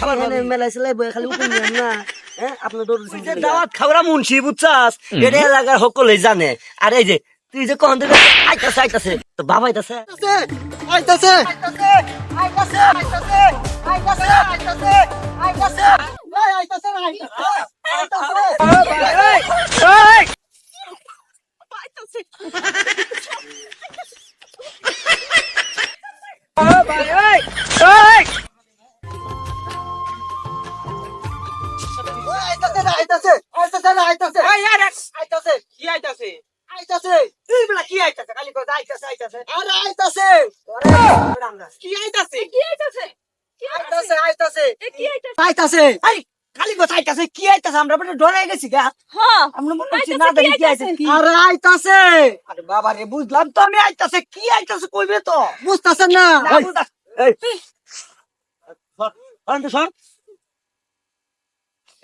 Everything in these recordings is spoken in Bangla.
ছাড়া জানে আর এই যে তুই যে কখন থেকে আইতাছে আইতাছে তো বাবা আইতাছে আইতাছে আইতাছে আইতাছে আইতাছে আইতাছে আইতাছে না আইতাছে। আইতাছে। কি আইতাছে? আইতাছে। বেলা কি আইতাছে? খালি কথা আইতাছে আইতাছে। আরে আইতাছে। কি আইতাছে? আইতাছে? আইতাছে? কি আইতাছে? আইতাছে। আই খালি কথা আইতাছে কি আইতাছে? আমরা বড় ডরে গেছি গা। হ্যাঁ আমরা মনে হচ্ছে না জানি কি আইতাছে? আইতাছে? আরে আইতাছে। আরে বাবা রে বুঝলাম তো আমি আইতাছে। কি আইতাছে কইবে তো? বুঝতাছেন না। না এই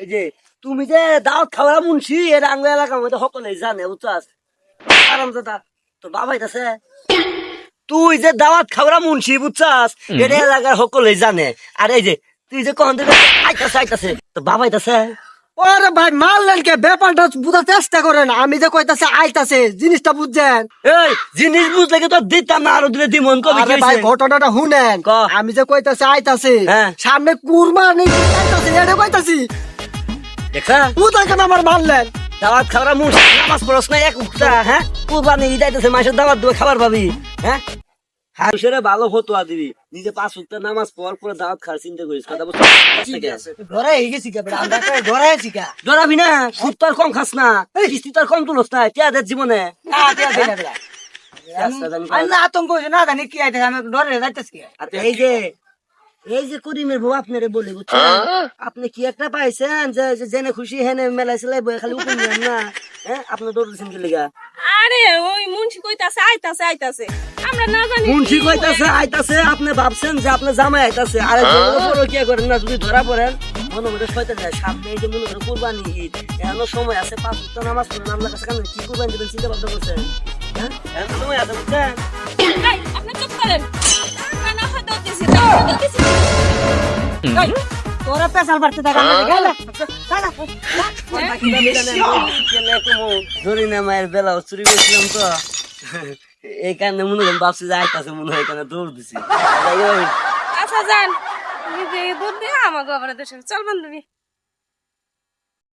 এই যে তুমি যে দাওয়াত খাওয়া মুন্সি এর আঙ্গ এলাকার মধ্যে সকলেই জানে বুঝছাস? আরাম দাদা তোর বাবা আইতাছে। তুই যে দাওয়াত খাওয়া মুন্সি বুঝছাস? এটা এলাকার সকলেই জানে। আর এই যে তুই যে কখন থেকে আইতাছে আইতাছে তোর বাবা আইতাছে? ওরে ভাই মারলেন কে? ব্যাপারটা বুঝার চেষ্টা করেন। আমি যে কইতাছে আইতাছে। জিনিসটা বুঝছেন? এই জিনিস বুঝলে কি তোর দিতাম না আরও দিলে দিমন কবি আরে ভাই ঘটনাটা শুনেন। আমি যে কইতাছে আইতাছে। হ্যাঁ। সামনে কুরবানি আইতাছে এটা কইতাছি। দেখা বুঝা কেন আমার মারলেন? দাওয়াত খাওয়া মুন্সি নামাজ পড়স না এক উক্তা হ্যাঁ? কুরবানি ঈদ আইতেছে মাসের দাওয়াত দেবে খাবার পাবি হ্যাঁ? হাউসেরে ভালো ফতোয়া দিবি। নিজে পাঁচ উক্তা নামাজ পড় পরে দাওয়াত খাওয়ার চিন্তা করিস কথা বুঝছিস ডরে হয়ে গেছি কা বেটা আমরা কই কা ডরাবি না সুদ তো আর কম খাস না কিস্তি তো কম তুলস না টিয়াদের জীবনে। না না আতঙ্ক হইছে না জানি কি আইতাছে আমি ডরে যাইতাছি। আচ্ছা, এই যে এই যে করিমের বউ আপনারে বলে বুঝছেন? আপনি কি একটা পাইছেন যে জেনে খুশি হেনে মেলায় সেলাই বই খালি দেন না? হ্যাঁ আপনি দৌড়ছেন কি লেগা। আরে ওই মুন্সি কইতাছে আইতাছে আইতাছে। আমরা না জানি মুন্সি কইতাছে আইতাছে আপনি ভাবছেন যে আপনি জামাই আইতাছে। আর বড় কি করেন না যদি ধরা পড়েন মনে মনে শয়তান যায় সামনে এই যে মনে করেন কুরবানি ঈদ এখনও সময় আছে পাঁচ উত্তর নামাজ পড়েন আল্লাহ কাছে কি কুরবানি দেবেন চিন্তা ভাবনা করছেন? হ্যাঁ? এখনও সময় আছে বুঝছেন? আপনি চুপ তোরা পেশাল পারতে থাকা আমরা গেল ধরি না মায়ের বেলা চুরি করেছিলাম তো। এই কারণে মনে করেন ভাবছি যে আইতাছে মনে হয় এখানে দৌড় দিছি। আচ্ছা যান। দুধ দিয়ে আমাকে আবার দেশে চল বান্ধবী।